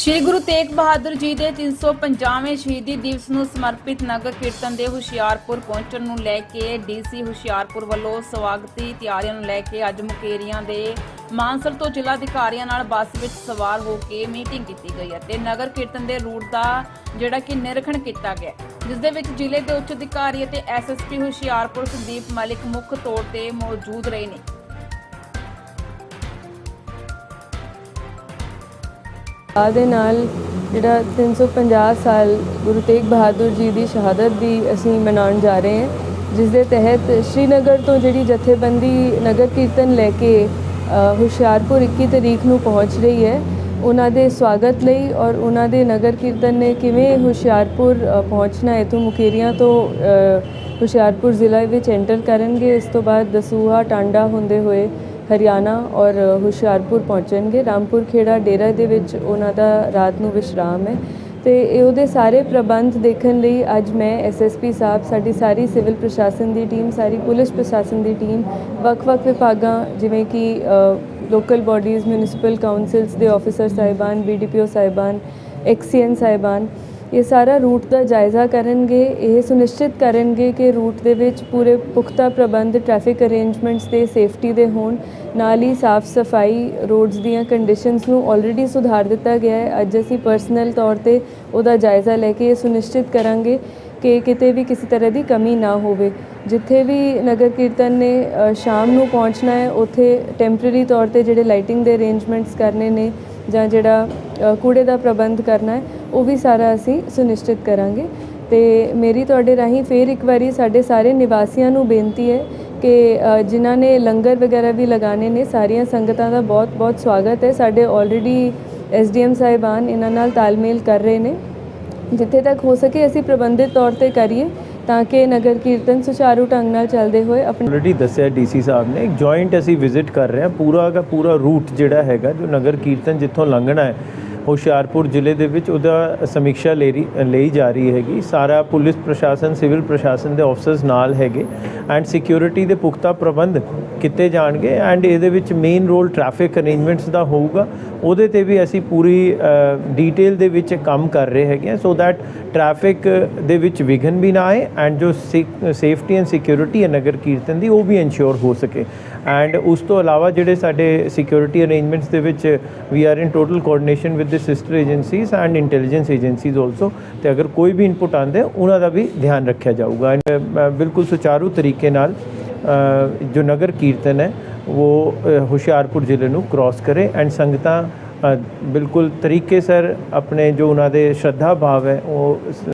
ਸ਼੍ਰੀ ਗੁਰੂ ਤੇਗ ਬਹਾਦਰ ਜੀ ਦੇ 350ਵੇਂ ਸ਼ਹੀਦੀ ਦਿਵਸ ਨੂੰ ਸਮਰਪਿਤ ਨਗਰ ਕੀਰਤਨ ਦੇ ਹੁਸ਼ਿਆਰਪੁਰ ਪਹੁੰਚਣ ਨੂੰ ਲੈ ਕੇ ਡੀਸੀ ਹੁਸ਼ਿਆਰਪੁਰ ਵੱਲੋਂ ਸਵਾਗਤੀ ਤਿਆਰੀਆਂ ਨੂੰ ਲੈ ਕੇ ਅੱਜ ਮੁਕੇਰੀਆਂ ਦੇ ਮਾਨਸਰ ਤੋਂ ਜ਼ਿਲ੍ਹਾ ਅਧਿਕਾਰੀਆਂ ਨਾਲ ਬੱਸ ਵਿੱਚ ਸਵਾਰ ਹੋ ਕੇ ਮੀਟਿੰਗ ਕੀਤੀ ਗਈ ਹੈ ਤੇ ਨਗਰ ਕੀਰਤਨ ਦੇ ਰੂਟ ਦਾ ਜਿਹੜਾ ਕਿ ਨਿਰੀਖਣ ਕੀਤਾ ਗਿਆ, ਜਿਸ ਦੇ ਵਿੱਚ ਜ਼ਿਲ੍ਹੇ ਦੇ ਉੱਚ ਅਧਿਕਾਰੀ ਅਤੇ ਐਸਐਸਪੀ ਹੁਸ਼ਿਆਰਪੁਰ ਸੰਦੀਪ ਮਲਿਕ ਮੁੱਖ ਤੌਰ ਤੇ ਮੌਜੂਦ ਰਹੇ ਨੇ। ਆ ਦੇ ਨਾਲ ਜਿਹੜਾ 350 ਸਾਲ ਗੁਰੂ ਤੇਗ ਬਹਾਦਰ ਜੀ ਦੀ ਸ਼ਹਾਦਤ ਦੀ ਅਸੀਂ ਮਨਾਉਣ ਜਾ ਰਹੇ ਹਾਂ, ਜਿਸ ਦੇ ਤਹਿਤ ਸ਼੍ਰੀਨਗਰ ਤੋਂ ਜਿਹੜੀ ਜਥੇਬੰਦੀ ਨਗਰ ਕੀਰਤਨ ਲੈ ਕੇ ਹੁਸ਼ਿਆਰਪੁਰ 21 ਤਰੀਕ ਨੂੰ ਪਹੁੰਚ ਰਹੀ ਹੈ, ਉਹਨਾਂ ਦੇ ਸਵਾਗਤ ਲਈ ਔਰ ਉਹਨਾਂ ਦੇ ਨਗਰ ਕੀਰਤਨ ਨੇ ਕਿਵੇਂ ਹੁਸ਼ਿਆਰਪੁਰ ਪਹੁੰਚਣਾ ਹੈ ਤੋਂ ਮੁਕੇਰੀਆਂ ਤੋਂ ਹੁਸ਼ਿਆਰਪੁਰ ਜ਼ਿਲ੍ਹੇ ਵਿੱਚ ਐਂਟਰ ਕਰਨਗੇ, ਇਸ ਤੋਂ ਬਾਅਦ ਦਸੂਹਾ, ਟਾਂਡਾ ਹੁੰਦੇ ਹੋਏ ਹਰਿਆਣਾ ਔਰ ਹੁਸ਼ਿਆਰਪੁਰ ਪਹੁੰਚਣਗੇ। ਰਾਮਪੁਰ ਖੇੜਾ ਡੇਰਾ ਦੇ ਵਿੱਚ ਉਹਨਾਂ ਦਾ ਰਾਤ ਨੂੰ ਵਿਸ਼ਰਾਮ ਹੈ ਤੇ ਇਹ ਉਹਦੇ ਸਾਰੇ ਪ੍ਰਬੰਧ ਦੇਖਣ ਲਈ ਅੱਜ ਮੈਂ ਐਸਐਸਪੀ ਸਾਹਿਬ, ਸਾਡੀ ਸਾਰੀ ਸਿਵਲ ਪ੍ਰਸ਼ਾਸਨ ਦੀ ਟੀਮ, ਸਾਰੀ ਪੁਲਿਸ ਪ੍ਰਸ਼ਾਸਨ ਦੀ ਟੀਮ, ਵੱਖ-ਵੱਖ ਵਿਭਾਗਾਂ ਜਿਵੇਂ ਕਿ ਲੋਕਲ ਬਾਡੀਜ਼, ਮਿਊਨਿਸਪਲ ਕਾਉਂਸਲਸ ਦੇ ਆਫੀਸਰ ਸਾਹਿਬਾਨ ਬੀਡੀਪੀਓ ਸਾਹਿਬਾਨ ਐਕਸੀਐਨ ਸਾਹਿਬਾਨ ਇਹ ਸਾਰਾ ਰੂਟ ਦਾ ਜਾਇਜ਼ਾ ਕਰਨਗੇ, ਇਹ ਸੁਨਿਸ਼ਚਿਤ ਕਰਨਗੇ ਕਿ ਰੂਟ ਦੇ ਵਿੱਚ ਪੂਰੇ ਪੁਖਤਾ ਪ੍ਰਬੰਧ ਟ੍ਰੈਫਿਕ ਅਰੇਂਜਮੈਂਟਸ ਤੇ ਸੇਫਟੀ ਦੇ ਹੋਣ, ਨਾਲ ਹੀ ਸਾਫ਼ ਸਫ਼ਾਈ ਰੋਡਸ ਦੀਆਂ ਕੰਡੀਸ਼ਨਸ ਨੂੰ ਆਲਰੇਡੀ ਸੁਧਾਰ ਦਿੱਤਾ ਗਿਆ ਹੈ। ਅੱਜ ਅਸੀਂ ਪਰਸਨਲ ਤੌਰ ਤੇ ਉਹਦਾ ਜਾਇਜ਼ਾ ਲੈ ਕੇ ਇਹ ਸੁਨਿਸ਼ਚਿਤ ਕਰਾਂਗੇ ਕਿ ਕਿਤੇ ਵੀ ਕਿਸੇ ਤਰ੍ਹਾਂ ਦੀ ਕਮੀ ਨਾ ਹੋਵੇ। ਜਿੱਥੇ ਵੀ ਨਗਰ ਕੀਰਤਨ ਨੇ ਸ਼ਾਮ ਨੂੰ ਪਹੁੰਚਣਾ ਹੈ, ਉੱਥੇ ਟੈਂਪਰੇਰੀ ਤੌਰ ਤੇ ਜਿਹੜੇ ਲਾਈਟਿੰਗ ਦੇ ਅਰੇਂਜਮੈਂਟਸ ਕਰਨੇ ਨੇ ਜਾਂ ਜਿਹੜਾ ਕੂੜੇ ਦਾ ਪ੍ਰਬੰਧ ਕਰਨਾ ਹੈ, ਉਹ ਵੀ ਸਾਰਾ ਅਸੀਂ ਸੁਨਿਸ਼ਚਿਤ ਕਰਾਂਗੇ। ਤੇ ਮੇਰੀ ਤੁਹਾਡੇ ਰਾਹੀਂ ਫੇਰ ਇੱਕ ਵਾਰੀ ਸਾਡੇ ਸਾਰੇ ਨਿਵਾਸੀਆਂ ਨੂੰ ਬੇਨਤੀ ਹੈ ਕਿ ਜਿਨ੍ਹਾਂ ਨੇ ਲੰਗਰ ਵਗੈਰਾ ਵੀ ਲਗਾਣੇ ਨੇ, ਸਾਰੀਆਂ ਸੰਗਤਾਂ ਦਾ ਬਹੁਤ ਬਹੁਤ ਸਵਾਗਤ ਹੈ। ਸਾਡੇ ਆਲਰੇਡੀ ਐਸਡੀਐਮ ਸਾਹਿਬਾਨ ਇਹਨਾਂ ਨਾਲ ਤਾਲਮੇਲ ਕਰ ਰਹੇ ਨੇ। ਜਿੱਥੇ ਤੱਕ ਹੋ ਸਕੇ ਅਸੀਂ ਪ੍ਰਬੰਧਿਤ ਤੌਰ ਤੇ ਕਰੀਏ। ਤਾਂ ਕਿ ਨਗਰ ਕੀਰਤਨ ਸੁਚਾਰੂ ਢੰਗ ਨਾਲ ਚੱਲਦੇ ਹੋਏ ਆਪਣੇ ਆਲਰੇਡੀ ਦੱਸਿਆ ਡੀਸੀ ਸਾਹਿਬ ਨੇ, ਇੱਕ ਜੁਆਇੰਟ ਅਸੀਂ ਵਿਜ਼ਿਟ ਕਰ ਰਹੇ ਹਾਂ, ਪੂਰਾ ਦਾ ਪੂਰਾ ਰੂਟ ਜਿਹੜਾ ਹੈਗਾ ਜੋ ਨਗਰ ਕੀਰਤਨ ਜਿੱਥੋਂ ਲੰਘਣਾ ਹੈ ਹੁਸ਼ਿਆਰਪੁਰ ਜ਼ਿਲ੍ਹੇ ਦੇ ਵਿੱਚ ਉਹਦਾ ਸਮੀਖਿਆ ਲੈ ਰਹੀ ਲਈ ਜਾ ਰਹੀ ਹੈਗੀ। ਸਾਰਾ ਪੁਲਿਸ ਪ੍ਰਸ਼ਾਸਨ, ਸਿਵਲ ਪ੍ਰਸ਼ਾਸਨ ਦੇ ਆਫਸਰਸ ਨਾਲ ਹੈਗੇ ਐਂਡ ਸਿਕਿਉਰਿਟੀ ਦੇ ਪੁਖਤਾ ਪ੍ਰਬੰਧ ਕੀਤੇ ਜਾਣਗੇ ਐਂਡ ਇਹਦੇ ਵਿੱਚ ਮੇਨ ਰੋਲ ਟ੍ਰੈਫਿਕ ਅਰੇਂਜਮੈਂਟਸ ਦਾ ਹੋਊਗਾ। ਉਹਦੇ ਤੇ ਵੀ ਅਸੀਂ ਪੂਰੀ ਡੀਟੇਲ ਦੇ ਵਿੱਚ ਕੰਮ ਕਰ ਰਹੇ ਹੈਗੇ ਸੋ ਦੈਟ ਟ੍ਰੈਫਿਕ ਦੇ ਵਿੱਚ ਵਿਘਨ ਵੀ ਨਾ ਆਏ ਐਂਡ ਜੋ ਸੇਫਟੀ ਐਂਡ ਸਿਕਿਉਰਿਟੀ ਹੈ ਨਗਰ ਕੀਰਤਨ ਦੀ, ਉਹ ਵੀ ਇਨਸ਼ੋਰ ਹੋ ਸਕੇ। ਐਂਡ ਉਸ ਤੋਂ ਇਲਾਵਾ ਜਿਹੜੇ ਸਾਡੇ ਸਿਕਿਉਰਿਟੀ ਅਰੇਂਜਮੈਂਟਸ ਦੇ ਵਿੱਚ we are in total coordination with the sister agencies and intelligence agencies also ਤੇ ਅਗਰ ਕੋਈ ਵੀ ਇਨਪੁਟ ਆਉਂਦੇ, ਉਹਨਾਂ ਦਾ ਵੀ ਧਿਆਨ ਰੱਖਿਆ ਜਾਊਗਾ। ਬਿਲਕੁਲ ਸੁਚਾਰੂ ਤਰੀਕੇ ਨਾਲ ਜੋ ਨਗਰ ਕੀਰਤਨ ਹੈ, ਉਹ ਹੁਸ਼ਿਆਰਪੁਰ ਜ਼ਿਲ੍ਹੇ ਨੂੰ ਕ੍ਰਾਸ ਕਰੇ। ਐਂਡ ਸੰਗਤਾਂ ਬਿਲਕੁਲ ਤਰੀਕੇ ਸਰ ਆਪਣੇ ਜੋ ਉਹਨਾਂ ਦੇ ਸ਼ਰਧਾ ਭਾਵ ਹੈ, ਉਹ